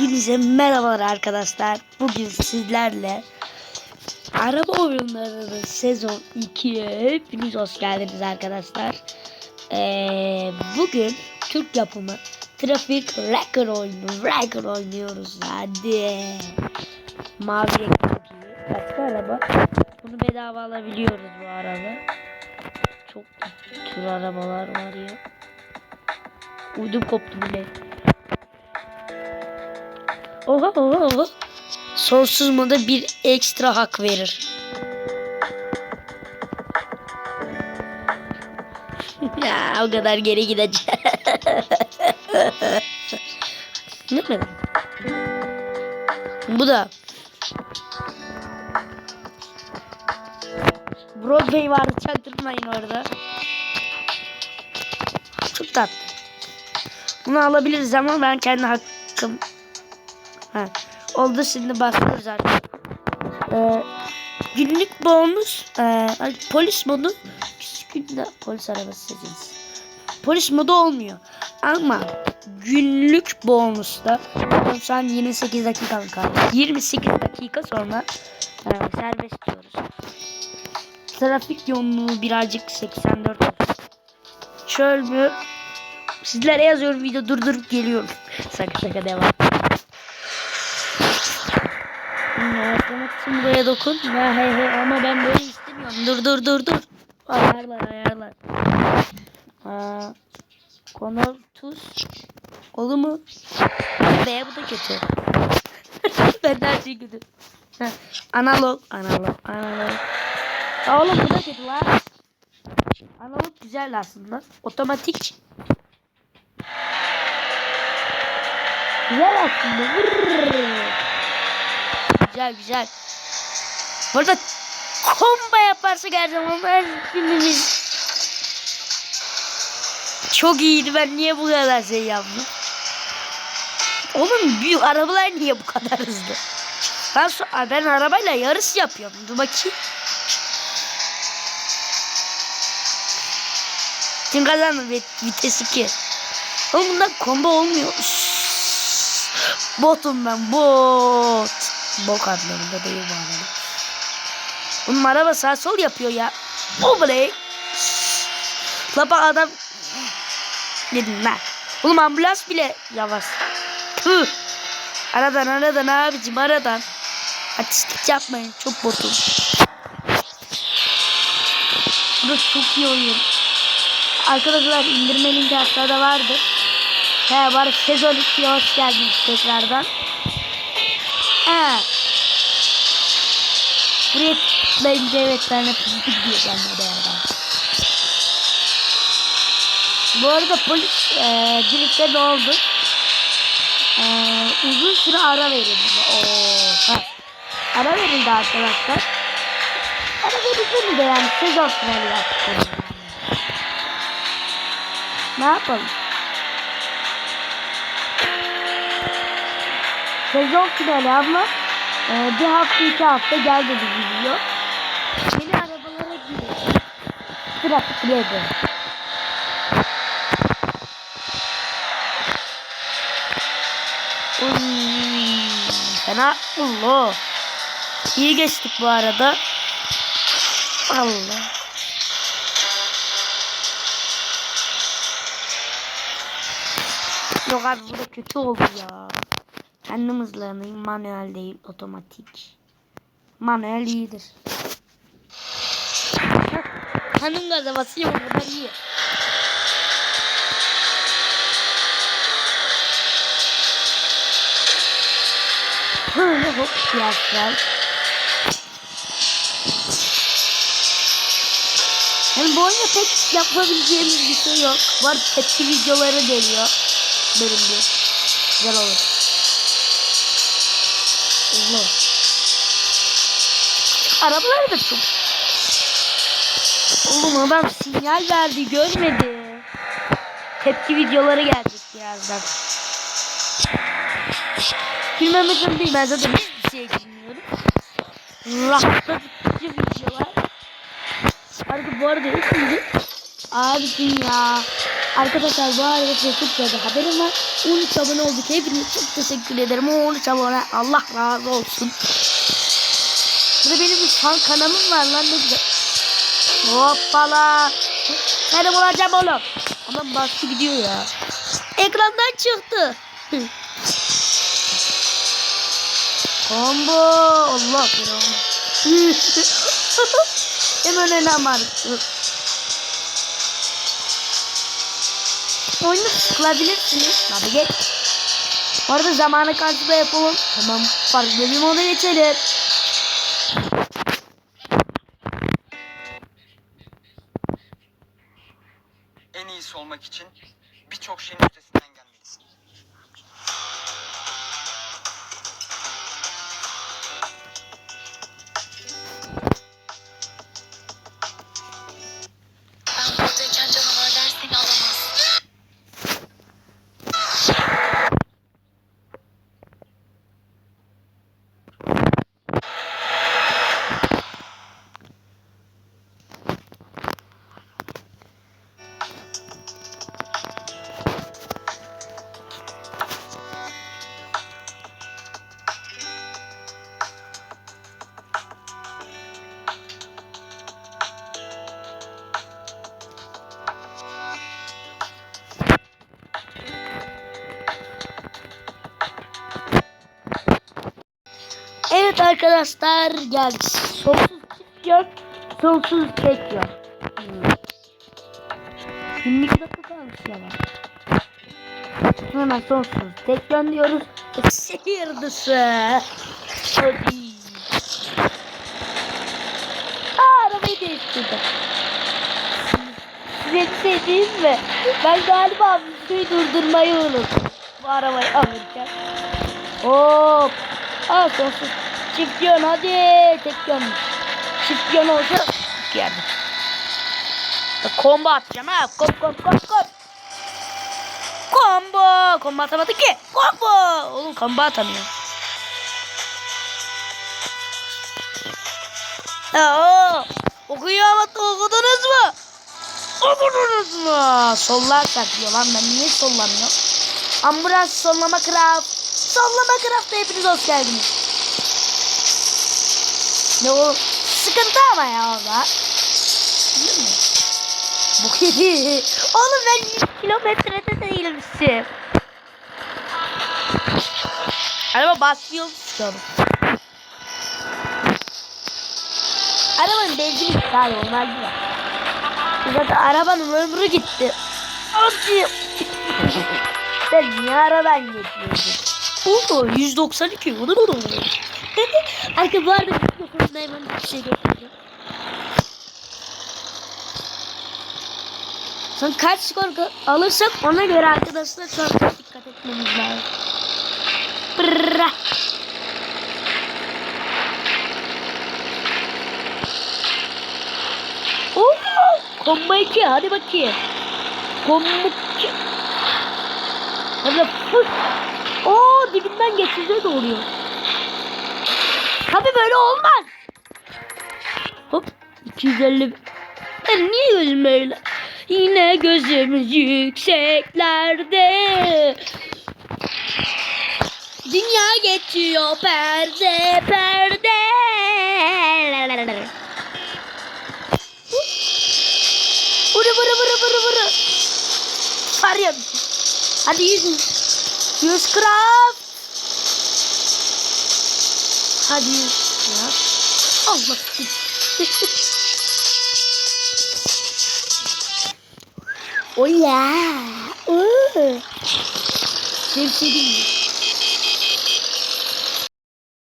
Hepinize merhabalar arkadaşlar. Bugün sizlerle araba oyunlarının sezon 2'ye hepiniz hoş geldiniz arkadaşlar. Ee, bugün Türk yapımı Trafik Wrecker oyunu Wrecker oynuyoruz hadi. Mavi renkteki başka araba. Bunu bedava alabiliyoruz bu arada. Çok tür arabalar var ya. Uydum koptu bile. Sonsuz moda bir ekstra hak verir. ya o kadar geri gideceğim. ne? Bu da. Broadway vardı çaktırmayın orada. Çok tatlı. Bunu alabiliriz ama ben kendi hakkım Ha. Oldu şimdi başlıyoruz artık. Ee, günlük bonus e, polis modu günde polis arabası seçiniz. Polis modu olmuyor. Ama günlük bonusta şu an 28 dakika kaldı. 28 dakika sonra e, serbest diyoruz. Trafik yoğunluğu birazcık 84 Şöyle sizlere yazıyorum video durdurup geliyorum. Şaka şaka devam. Ayarlamak için buraya dokun. Ya hey hey ama ben böyle istemiyorum. Dur dur dur dur. Ayarlar ayarlar. Aa, Konor tuz. Olur mu? Be bu da kötü. ben de her şey kötü. Analog. Analog. Analog. Ya oğlum bu da kötü lan. Analog güzel aslında. Otomatik. Güzel aslında. Vırrrr. Güzel güzel. Burada komba yaparsak her zaman her filmimiz çok iyiydi. Ben niye bu kadar şey yaptım? Oğlum büyük arabalar niye bu kadar hızlı? Ben, şu, ben arabayla yarış yapıyorum. Dur bakayım. Kim kazandı? Vit- Vites 2. Oğlum bundan combo olmuyor. Botum ben bot. Bok anlamında değil bu arada. Bunun araba sağ sol yapıyor ya. O bre. La bak adam. Dedim lan. Oğlum ambulans bile yavaş. Tüh. Aradan aradan abicim aradan. Artistlik yapmayın. Çok botum. Burası çok iyi oyun. Arkadaşlar indirme linki aşağıda vardır. He var sezon 2'ye hoş geldiniz tekrardan. He. Buraya bence evet ben de pozitif diye gelmeye beraber. Bu arada polis e, drift'te ne oldu? E, uzun süre ara verildi. Oo, ha. Ara verildi arkadaşlar. Ara verildi de yani sezon finali yaptık. Yani. Ne yapalım? Sezon finali ama e, bir hafta iki hafta gel dedi video. Yeni arabalara giriyor. Trafikledi. Uy, fena Allah. İyi geçtik bu arada. Allah. Yok abi bu da kötü oldu ya. Kendim hızlanayım. Manuel değil otomatik. Manuel iyidir. Hanım gaza basıyor bu kadar iyi. Böyle hop yapacağız. Yani bu oyunda pek yapabileceğimiz bir şey yok. Var tepki videoları geliyor. Bir. Güzel olur. Allah. Arabalar da çok. Oğlum adam sinyal verdi görmedi. Tepki videoları gelecek birazdan. Gülmem için değil ben zaten hiçbir şeye gülmüyorum. Rahatlatıcı videolar. Arada bu arada hepinizi abicim ya. Arkadaşlar bu arada da haberim var. 13 abone olduk. Hepinize çok teşekkür ederim. O 13 abone Allah razı olsun. Burada benim bir fan kanalım var lan ne güzel. Hoppala. Seni bulacağım oğlum. Adam bastı gidiyor ya. Ekrandan çıktı. Combo. Allah belanı. Hemen var. Oyunu sıkılabilirsiniz. Hadi geç. Bu arada zamanı karşıda yapalım. Tamam. Farklı bir moda geçelim. En iyisi olmak için birçok şeyin üstesinden Arkadaşlar geldik. Sonsuz çıkıyor. Sonsuz bekliyor. Hmm. 22 dakika kalmış ya. Hemen sonsuz tekrar diyoruz. Şehir dışı. Hadi. Arabayı değiştirdim. Size bir şey diyeyim mi? Ben galiba videoyu durdurmayı unuttum. Bu arabayı alırken. Hop. Aa sonsuz. Çift yön hadi. Tek yön. Çift yön olsa yani. Combo atacağım ha. Kom kom kom kom. Combo. Combo atamadı ki. Combo. Oğlum combo atamıyor. Aa, okuyor ama okudunuz mu? Okudunuz mu? Sollarsak diyor lan ben niye sollamıyorum? Ambulans sollama craft. Sollama craft'a hepiniz hoş geldiniz. Ne o? Sıkıntı ama ya orada. Biliyor musun? Bu kedi. Oğlum ben 100 kilometrede değilmişim. Araba basmıyor musun? Arabanın benzini gitti abi onlar gibi. Zaten arabanın ömrü gitti. Hadi. ben niye aradan geçiyordum? Oo 192. O da oldu? Arka bu arada mikrofonda hemen bir şey göstereceğim. Son kaç skor alırsak ona göre arkadaşlar şu an çok dikkat etmemiz lazım. Brrrra. Oo, kombo 2 hadi bakayım. Kombo 2. Hadi fıs. Oo dibinden geçince de oluyor. Tabii böyle olmaz. Hop 250. Ben niye gözüm öyle? Yine gözümüz yükseklerde. Dünya geçiyor perde perde. Vuru vuru vuru vuru vuru. Var ya. Hadi yüzün. Yüz craft. Hadi craft. Allah. yeah. Oo. Sevsedim mi?